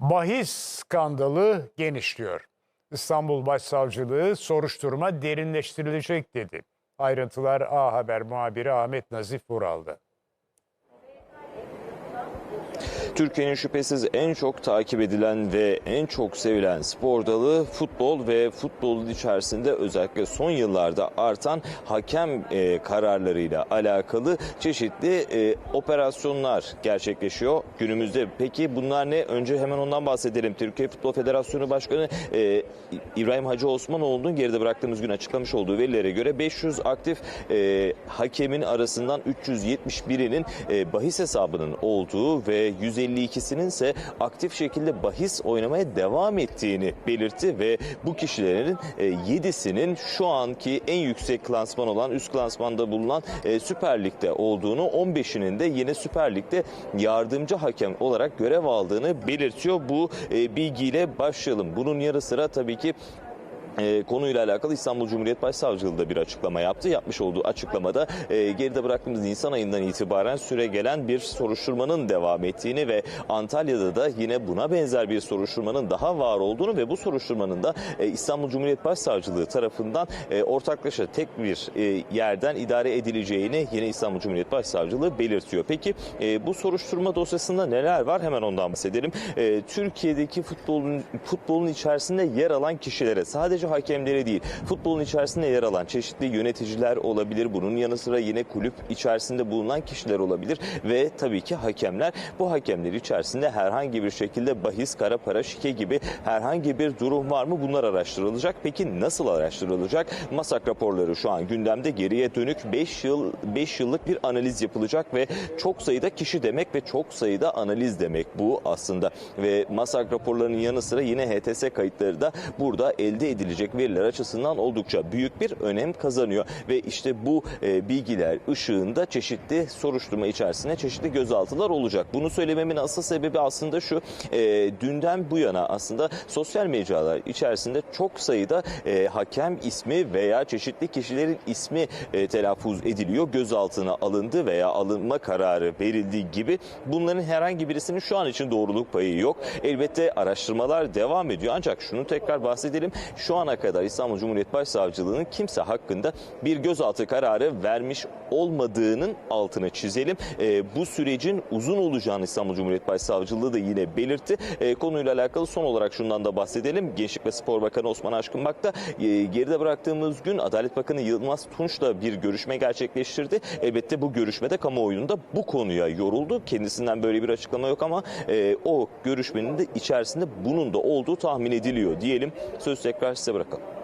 Bahis skandalı genişliyor. İstanbul Başsavcılığı soruşturma derinleştirilecek dedi. Ayrıntılar A Haber muhabiri Ahmet Nazif Vural'da. Türkiye'nin şüphesiz en çok takip edilen ve en çok sevilen spor dalı futbol ve futbolun içerisinde özellikle son yıllarda artan hakem e, kararlarıyla alakalı çeşitli e, operasyonlar gerçekleşiyor günümüzde. Peki bunlar ne? Önce hemen ondan bahsedelim. Türkiye Futbol Federasyonu Başkanı e, İbrahim Hacı Osmanoğlu'nun geride bıraktığımız gün açıklamış olduğu verilere göre 500 aktif e, hakemin arasından 371'inin e, bahis hesabının olduğu ve 152'sinin ise aktif şekilde bahis oynamaya devam ettiğini belirtti ve bu kişilerin e, 7'sinin şu anki en yüksek klansman olan üst klansmanda bulunan e, Süper Lig'de olduğunu 15'inin de yine Süper Lig'de yardımcı hakem olarak görev aldığını belirtiyor. Bu e, bilgiyle başlayalım. Bunun yarı sıra tabii ki e, konuyla alakalı İstanbul Cumhuriyet Başsavcılığı da bir açıklama yaptı. Yapmış olduğu açıklamada e, geride bıraktığımız Nisan ayından itibaren süre gelen bir soruşturmanın devam ettiğini ve Antalya'da da yine buna benzer bir soruşturmanın daha var olduğunu ve bu soruşturmanın da e, İstanbul Cumhuriyet Başsavcılığı tarafından e, ortaklaşa tek bir e, yerden idare edileceğini yine İstanbul Cumhuriyet Başsavcılığı belirtiyor. Peki e, bu soruşturma dosyasında neler var? Hemen ondan bahsedelim. E, Türkiye'deki futbolun futbolun içerisinde yer alan kişilere sadece hakemlere değil futbolun içerisinde yer alan çeşitli yöneticiler olabilir. Bunun yanı sıra yine kulüp içerisinde bulunan kişiler olabilir ve tabii ki hakemler. Bu hakemler içerisinde herhangi bir şekilde bahis, kara para, şike gibi herhangi bir durum var mı? Bunlar araştırılacak. Peki nasıl araştırılacak? Masak raporları şu an gündemde geriye dönük 5 yıl 5 yıllık bir analiz yapılacak ve çok sayıda kişi demek ve çok sayıda analiz demek bu aslında. Ve masak raporlarının yanı sıra yine HTS kayıtları da burada elde edilecek veriler açısından oldukça büyük bir önem kazanıyor. Ve işte bu e, bilgiler ışığında çeşitli soruşturma içerisinde çeşitli gözaltılar olacak. Bunu söylememin asıl sebebi aslında şu. E, dünden bu yana aslında sosyal mecralar içerisinde çok sayıda e, hakem ismi veya çeşitli kişilerin ismi telaffuz ediliyor. Gözaltına alındı veya alınma kararı verildiği gibi bunların herhangi birisinin şu an için doğruluk payı yok. Elbette araştırmalar devam ediyor ancak şunu tekrar bahsedelim. Şu ana kadar İstanbul Cumhuriyet Başsavcılığı'nın kimse hakkında bir gözaltı kararı vermiş olmadığının altını çizelim. E, bu sürecin uzun olacağını İstanbul Cumhuriyet Başsavcılığı da yine belirtti. E, konuyla alakalı son olarak şundan da bahsedelim. Gençlik ve Spor Bakanı Osman Aşkınbak da e, geride bıraktığımız gün Adalet Bakanı Yılmaz Tunç'la bir görüşme gerçekleştirdi. Elbette bu görüşmede kamuoyunda bu konuya yoruldu. Kendisinden böyle bir açıklama yok ama e, o görüşmenin de içerisinde bunun da olduğu tahmin ediliyor diyelim. Söz tekrar size.